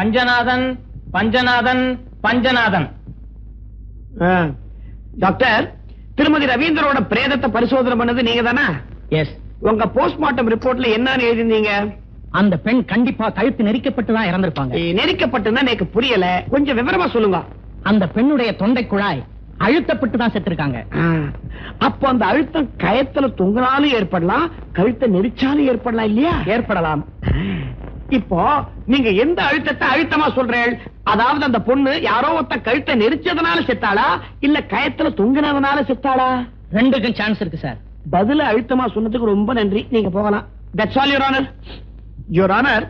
Panchanathan Panchanathan Panchanathan. Doctor திருமதி ரவீந்திரோட பிரேதத்தை பரிசோதனை பண்ணது நீங்க தானா எஸ் உங்க போஸ்ட்மார்ட்டம் ரிப்போர்ட்ல என்னன்னு எழுதிருந்தீங்க அந்த பெண் கண்டிப்பா கழுத்து நெரிக்கப்பட்டு தான் இறந்திருப்பாங்க. நெரிக்கப்பட்டுன்னா எனக்கு புரியல. கொஞ்சம் விவரமா சொல்லுங்க. அந்த பெண்ணுடைய தொண்டை குழாய் அழுத்தப்பட்டு தான் செத்துருக்காங்க. அப்போ அந்த அழுத்தம் கயத்துல தொங்கினாலும் ஏற்படலாம் கழுத்தை நெரிச்சாலும் ஏற்படலாம் இல்லையா? ஏற்படலாம். இப்போ நீங்க எந்த அழுத்தத்தை அழுத்தமா சொல்றேன் அதாவது அந்த பொண்ணு யாரோ ஒருத்த கழுத்தை நெரிச்சதுனால செத்தாளா? இல்ல கயத்துல தொங்கினதுனால செத்தாளா? ரெண்டுக்கும் சான்ஸ் இருக்கு சார் பதில அழுத்தமா சொன்னதுக்கு ரொம்ப நன்றி. நீங்க போகலாம். That's all your honour your honour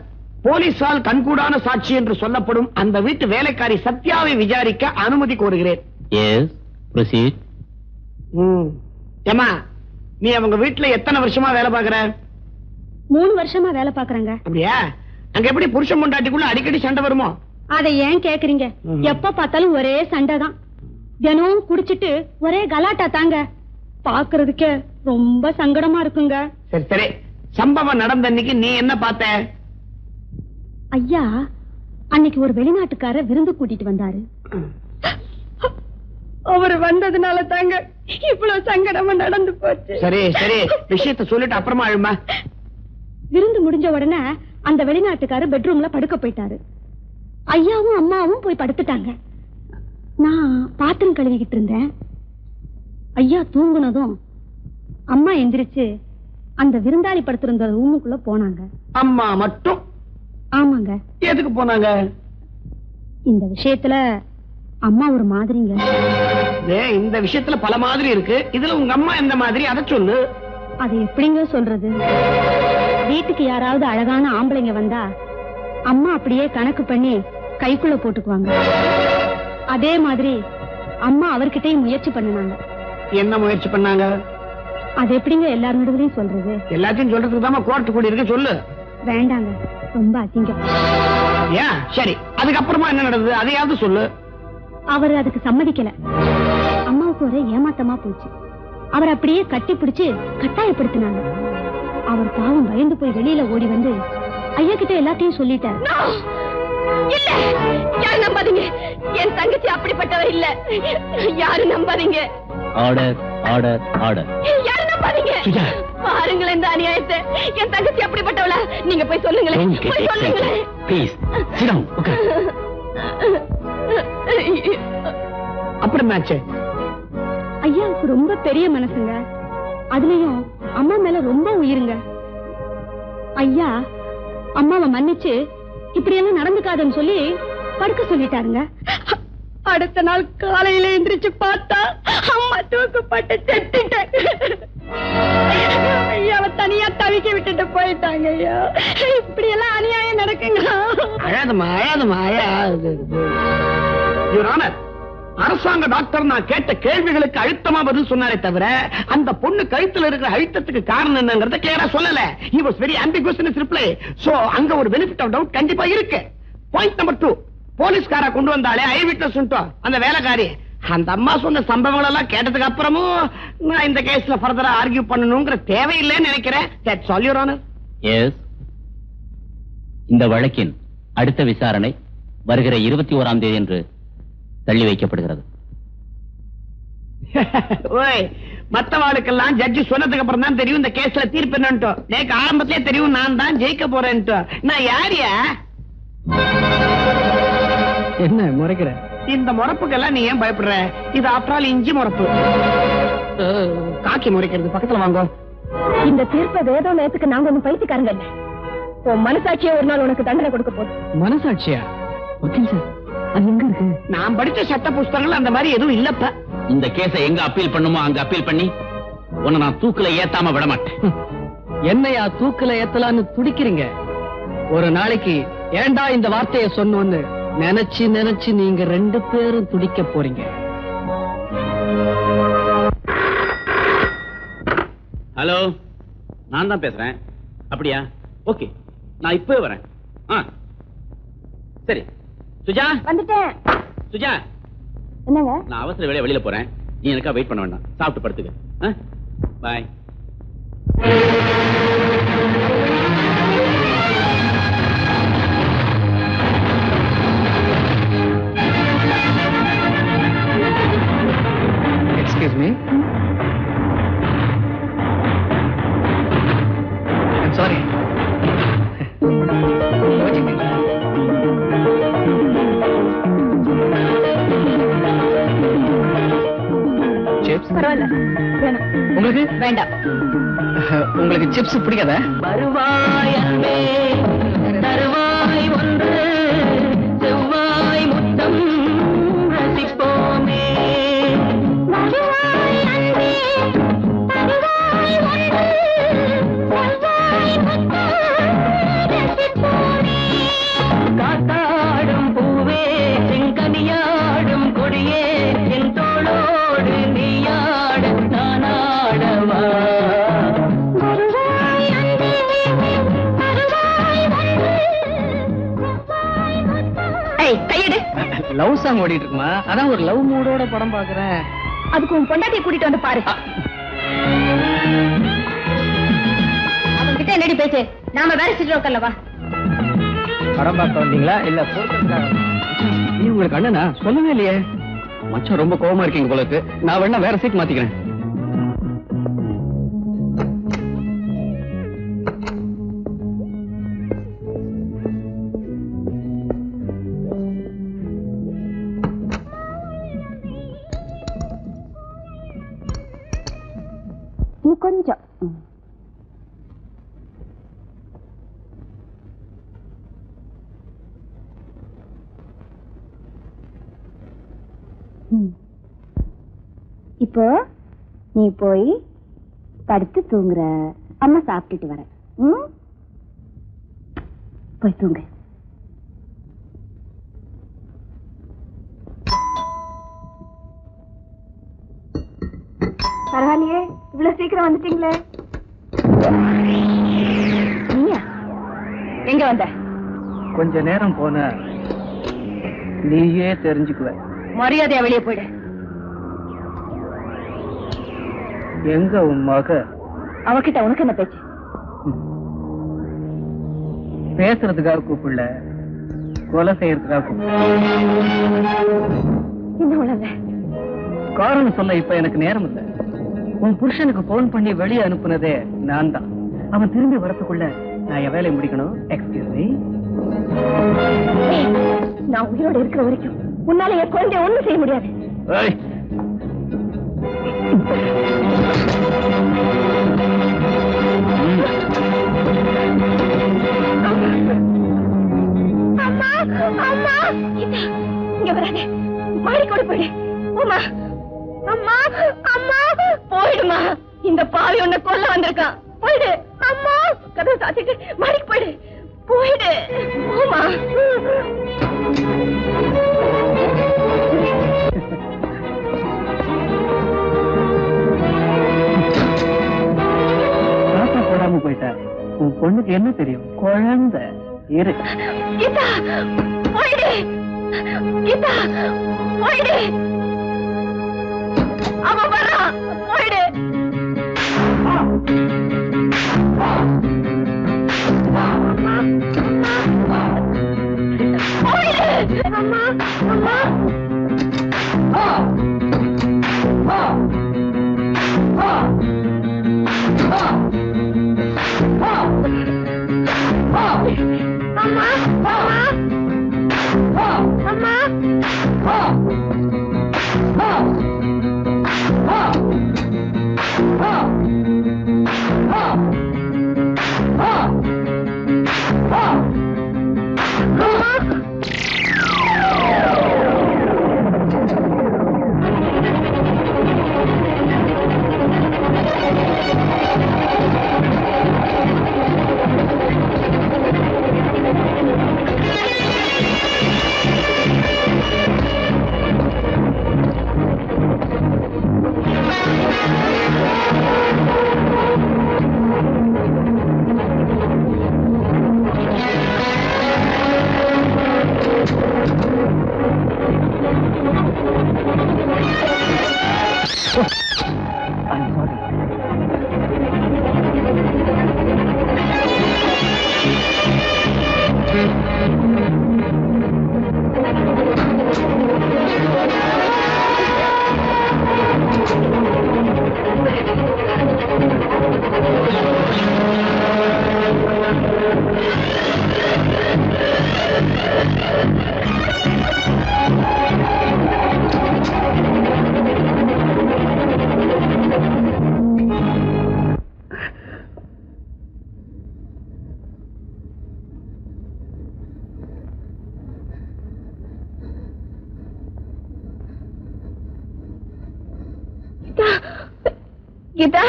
போலீசால் கண்கூடான சாட்சி என்று சொல்லப்படும் அந்த வீட்டு வேலைக்காரி சத்யாவை விசாரிக்க அனுமதி கோருகிறேன். எஸ் ப்ரொசீட் ம். ஏம்மா நீ அவங்க வீட்டுல எத்தனை வருஷமா வேலை பாக்குற மூணு வருஷமா வேலை பாக்குறேங்க அப்படியா? அங்க எப்படி புருஷன் பொண்டாட்டிக்குள்ள அடிக்கடி சண்டை வருமோ? அதை ஏன் கேக்குறீங்க. எப்ப பார்த்தாலும் ஒரே சண்டை தான். தினமும் குடிச்சிட்டு ஒரே கலாட்டா தாங்க. பாக்குறதுக்கே ரொம்ப சங்கடமா இருக்குங்க. சரி சரி. சம்பவம் நடந்த அன்னைக்கு நீ என்ன பார்த்த? ஐயா அன்னைக்கு ஒரு வெளிநாட்டுக்கார விருந்து கூட்டிட்டு வந்தாரு. அவர் வந்ததுனால தாங்க இவ்வளவு சங்கடமா நடந்து போச்சு. சரி சரி. விஷயத்த சொல்லிட்டு அப்புறமா அழுமா விருந்து முடிஞ்ச உடனே அந்த வெளிநாட்டுக்காரு பெட்ரூம்ல படுக்க போயிட்டாரு. ஐயாவும் அம்மாவும் போய் படுத்துட்டாங்க. நான் பாத்திரம் கழுவிக்கிட்டு இருந்தேன். ஐயா தூங்குனதும் அம்மா எந்திரிச்சு அந்த விருந்தாளி படுத்திருந்த ரூமுக்குள்ள போனாங்க. அம்மா மட்டும்? ஆமாங்க. எதுக்கு போனாங்க? இந்த விஷயத்துல அம்மா ஒரு மாதிரிங்க. இந்த விஷயத்துல பல மாதிரி இருக்கு. இதுல உங்க அம்மா எந்த மாதிரி? அதை சொல்லு. அது எப்படிங்க சொல்றது? வீட்டுக்கு யாராவது அழகான ஆம்பளைங்க வந்தா அம்மா அப்படியே கணக்கு பண்ணி கைக்குள்ள போட்டுக்குவாங்க. அதே மாதிரி அம்மா அவர்கிட்டயும் முயற்சி பண்ணினாங்க. என்ன முயற்சி பண்ணாங்க? அது எப்படிங்க எல்லார் நடுவுலையும் சொல்றது? எல்லாத்தையும் சொல்றதுக்கு தான் கோர்ட்டு கூடி இருக்கு சொல்லு. வேண்டாங்க ரொம்ப அசிங்கம். ஏன்? சரி அதுக்கப்புறமா என்ன நடந்தது? அதையாவது சொல்லு. அவர் அதுக்கு சம்மதிக்கல. அம்மாவுக்கு ஒரே ஏமாத்தமா போச்சு. அவர் அப்படியே கட்டி பிடிச்சு கட்டாயப்படுத்தினாங்க. அவர் பாவம் பயந்து போய் வெளியில ஓடி வந்து ஐயா கிட்ட எல்லாத்தையும் சொல்லிட்டாரு. இல்ல! நம்பாதீங்க! என் தங்கச்சி அப்படிப்பட்டவ இல்ல. யாரும் நம்பாதீங்க? ஆர்டர் ஆர்டர் ஆர்டர் யாரும் நம்பாதீங்க? பாருங்களேன் இந்த அநியாயத்தை. என் தங்கச்சி அப்படிப்பட்டவளா? நீங்க போய் சொல்லுங்களேன். போய் சொல்லுங்களேன். ப்ளீஸ் சிடம் ஓகே அப்புறம் என்னாச்சு ஐயாவுக்கு ரொம்ப பெரிய மனசுங்க. அதுலயும் அம்மா மேல ரொம்ப உயிருங்க. ஐயா அம்மாவை மன்னிச்சு இப்படி எல்லாம் நடந்துக்காதுன்னு சொல்லி படுக்க சொல்லிட்டாருங்க. அடுத்த நாள் காலையில எந்திரிச்சு பார்த்தா அம்மா தூக்கப்பட்டு செத்துட்டேன். ஐயாவை தனியா தவிக்க விட்டுட்டு போயிட்டாங்க ஐயா. இப்படி எல்லாம் அநியாயம் நடக்குங்க அழாதம்மா அழாதம்மா அழாது அரசாங்க டாக்டர் நான் கேட்ட கேள்விகளுக்கு அழுத்தமா பதில் சொன்னாரே தவிர அந்த பொண்ணு கழுத்துல இருக்கிற அழுத்தத்துக்கு காரணம் என்னங்கறத கிளியரா சொல்லல. He was very ambiguous in reply so அங்க ஒரு பெனிஃபிட் ஆஃப் டவுட் கண்டிப்பா இருக்கு. பாயிண்ட் நம்பர் டூ போலீஸ்கார கொண்டு வந்தாலே ஐ விட்னஸ் அந்த வேலைக்காரி அந்த அம்மா சொன்ன சம்பவங்கள் எல்லாம் கேட்டதுக்கு அப்புறமும் நான் இந்த கேஸ்ல ஃபர்தரா ஆர்கியூ பண்ணணுங்கிற தேவையில்லைன்னு நினைக்கிறேன். That's all your honour yes இந்த வழக்கின் அடுத்த விசாரணை வருகிற இருபத்தி ஓராம் தேதி என்று தள்ளி வைக்கப்படுகிறது. ஓய் மத்தவாளுக்கெல்லாம் ஜட்ஜி சொன்னதுக்கு அப்புறம் தான் தெரியும் இந்த கேஸ்ல தீர்ப்பு என்னன்ட்டு. எனக்கு ஆரம்பத்திலே தெரியும் நான் தான் ஜெயிக்க போறேன்ட்டு. நான் யாரியா என்ன முறைக்கிற? இந்த முறப்புக்கெல்லாம் நீ ஏன் பயப்படுற? இது ஆஃப்டர் இஞ்சி முறப்பு. காக்கி முறைக்கிறது. பக்கத்துல வாங்க. இந்த தீர்ப்பை வேதம் நேரத்துக்கு நாங்க ஒண்ணு பைத்தியக்காரங்க இல்ல. உன் மனசாட்சியே ஒரு நாள் உனக்கு தண்டனை கொடுக்க போகுது மனசாட்சியா? வக்கீல் சார். நான் படிச்ச சட்ட புஸ்தகங்கள் அந்த மாதிரி எதுவும் இல்லப்ப. இந்த கேஸை எங்க அப்பீல் பண்ணுமோ அங்க அப்பீல் பண்ணி? உன்னை நான் தூக்குல ஏத்தாம விட மாட்டேன் என்னையா தூக்குல ஏத்தலான்னு துடிக்கிறீங்க? ஒரு நாளைக்கு ஏன்டா இந்த வார்த்தையை சொன்னோன்னு நினைச்சு நினைச்சு நீங்க ரெண்டு பேரும் துடிக்க போறீங்க. ஹலோ நான் தான் பேசுறேன். அப்படியா? ஓகே நான் இப்பவே வரேன். ஆ சரி. சுஜா? வந்துட்டேன். சுஜா? என்னங்க? நான் அவசர வேலையை வெளியில போறேன். நீ எனக்கா வெயிட் பண்ண வேண்டாம். சாப்பிட்டு படுத்துக்க. பாய் Excuse me. பரவாயில்ல. உங்களுக்கு? வேண்டாம். உங்களுக்கு சிப்ஸ் பிடிக்காத? வருவாய் தருவாய் ஒன்று. லவ் சாங் ஓடிட்டு இருக்குமா அதான் ஒரு லவ் மூடோட படம் பாக்குறேன். அதுக்கு உன் பொண்டாட்டியை கூட்டிட்டு வந்து பாரு. அவன் கிட்ட என்னடி பேசு நாம வேற சீட்ல உட்கார்ல வா. படம் பார்க்க வந்தீங்களா? இல்ல நீ உங்களுக்கு அண்ணனா? சொல்லவே இல்லையே. மச்சான் ரொம்ப கோவமா இருக்கீங்க போல இருக்கு நான் வேணா வேற சீட் மாத்திக்கிறேன். இன்னும் கொஞ்சம் இப்போ நீ போய் படுத்து தூங்குற. அம்மா சாப்பிட்டுட்டு வரேன். போய் தூங்கு. இவ்வளவு சீக்கிரம் வந்துட்டீங்களே? நீயா? எங்க வந்த? கொஞ்ச நேரம் போன நீயே தெரிஞ்சுக்குவ. மரியாதையா வெளியே போயிடு. எங்க உன் மக? அவகிட்ட உனக்கு என்ன பேச்சு? பேசுறதுக்காக கூப்பிடல. கொலை செய்யறதுக்காக காரணம் சொல்ல இப்ப எனக்கு நேரம் இல்ல. உன் புருஷனுக்கு போன் பண்ணி வெளியே அனுப்புனதே நான் தான் அவன் திரும்பி வரத்துக்குள்ள நான் என் வேலையை முடிக்கணும். எக்ஸ்கியூஸ் மீ நான் உயிரோட இருக்கிற வரைக்கும் உன்னால என் குழந்தைய ஒண்ணும் செய்ய முடியாது. அம்மா அம்மா இங்க வராதே. மாடி கூட போயிடு. அம்மா அம்மா அம்மா. போயிடுமா. இந்த பாவி உன்னை கொல்ல வந்திருக்கான் போயிடு. அம்மா. கதவை சாத்திட்டு மாடிக்கு போயிடு. போயிடு. போமா போடாம போயிட்ட. உன் பொண்ணுக்கு என்ன தெரியும்? குழந்தை. இரு. கீதா போயிடு. கீதா போயிடு. அவன் வரான் போயிடு போயிடு அம்மா. கீதா?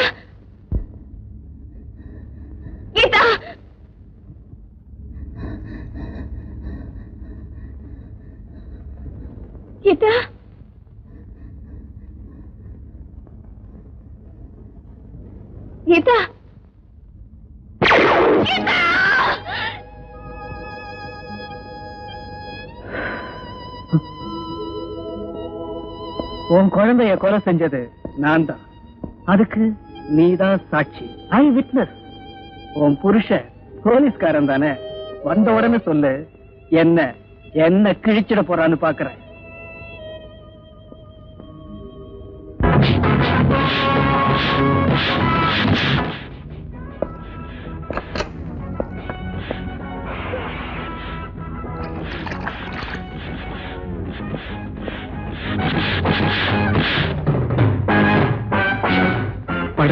கீதா? கீதா? கீதா? உன் குழந்தைய கொலை செஞ்சது நான் தான் அதுக்கு நீதான் சாட்சி. ஐ விட்னஸ் உன் புருஷன் போலீஸ்காரன் தானே? வந்த உடனே சொல்லு. என்ன என்ன கிழிச்சிட போறான்னு பாக்குறேன்.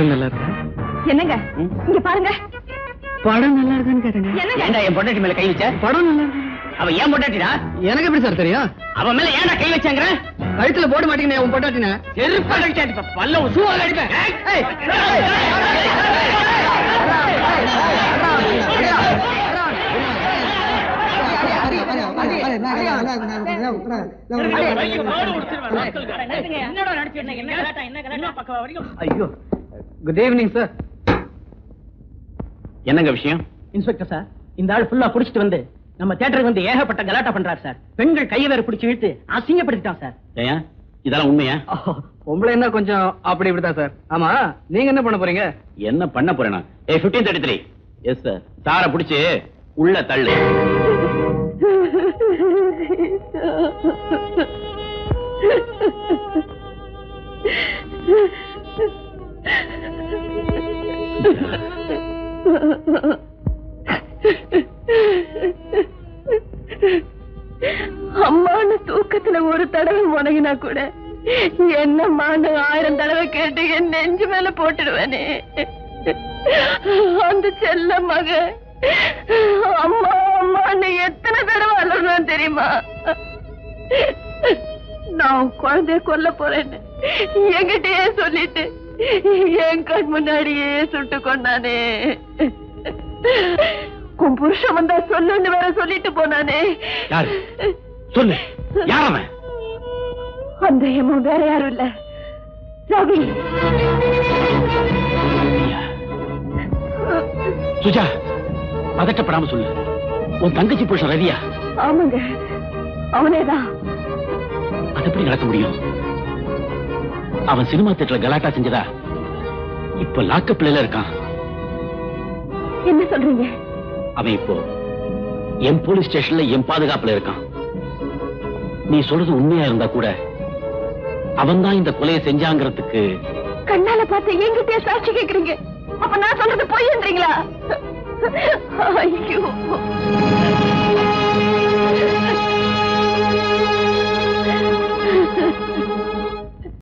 படம் நல்லா இருக்கு? என்னங்க? இங்க பாருங்க. படம் நல்லா இருக்குன்னு கேட்டேங்க. என்னங்க? என் பொண்டாட்டி மேல கை வச்ச? படம் நல்லா இருக்கு? அவ ஏன் பொண்டாட்டிடா? எனக்கு எப்படி சார் தெரியும்? அவன் மேல ஏன்டா கை வச்சாங்கற? கழுத்துல போட மாட்டேங்க உன் பொட்டாட்டின செருப்பு இப்ப பல்ல உசுவால அடிப்பேன் ஐயோ. குட் ஈவினிங் சார் என்னங்க விஷயம்? இன்ஸ்பெக்டர் சார் இந்த ஆள் ஃபுல்லா குடிச்சிட்டு வந்து நம்ம தியேட்டருக்கு வந்து ஏகப்பட்ட கலாட்டா பண்றாரு சார் பெண்கள் கையை வேற பிடிச்சு இழுத்து அசிங்கப்படுத்திட்டான் சார் ஏயா இதெல்லாம் உண்மையா? பொம்பளை என்ன கொஞ்சம் அப்படி இப்படிதான் சார் ஆமா நீங்க என்ன பண்ண போறீங்க? என்ன பண்ண போறேனா? ஏ 1533 எஸ் சார் சார புடிச்சு உள்ள தள்ளு. அம்மான்னு தூக்கத்துல ஒரு தடவை முனகினா கூட என்னம்மான்னு ஆயிரம் தடவை கேட்டு என் நெஞ்சு மேல போட்டுடுவேனே. அந்த செல்ல மக அம்மா அம்மான்னு எத்தனை தடவை அலறணும் தெரியுமா? நான் குழந்தைய கொல்ல போறேன்னு என்கிட்டயே சொல்லிட்டு என் கண் முன்னாடியே சுட்டு கொண்டானே. உன் புருஷன் வந்தா சொல்லுன்னு வேற சொல்லிட்டு போனானே. சொல்லு. யார் அந்த வேற யாரும் இல்ல. ரவி. சுஜா பதட்டப்படாம சொல்லு. உன் தங்கச்சி புருஷன் ரவியா? ஆமாங்க. அவனேதான் அது எப்படி நடக்க முடியும்? அவன் சினிமா தேட்டர்ல கலாட்டா செஞ்சதா? இப்ப லாக்கப்ல இருக்கான். என்ன சொல்றீங்க? அவன் இப்போ என் போலீஸ் ஸ்டேஷன்ல என் பாதுகாப்புல இருக்கான். நீ சொல்றது உண்மையா இருந்தா கூட அவன் தான் இந்த கொலையை செஞ்சாங்கிறதுக்கு கண்ணால பார்த்து என்கிட்டயே சாட்சி கேக்குறீங்க. அப்ப நான் சொல்றது பொய்ன்றீங்களா ஐயோ.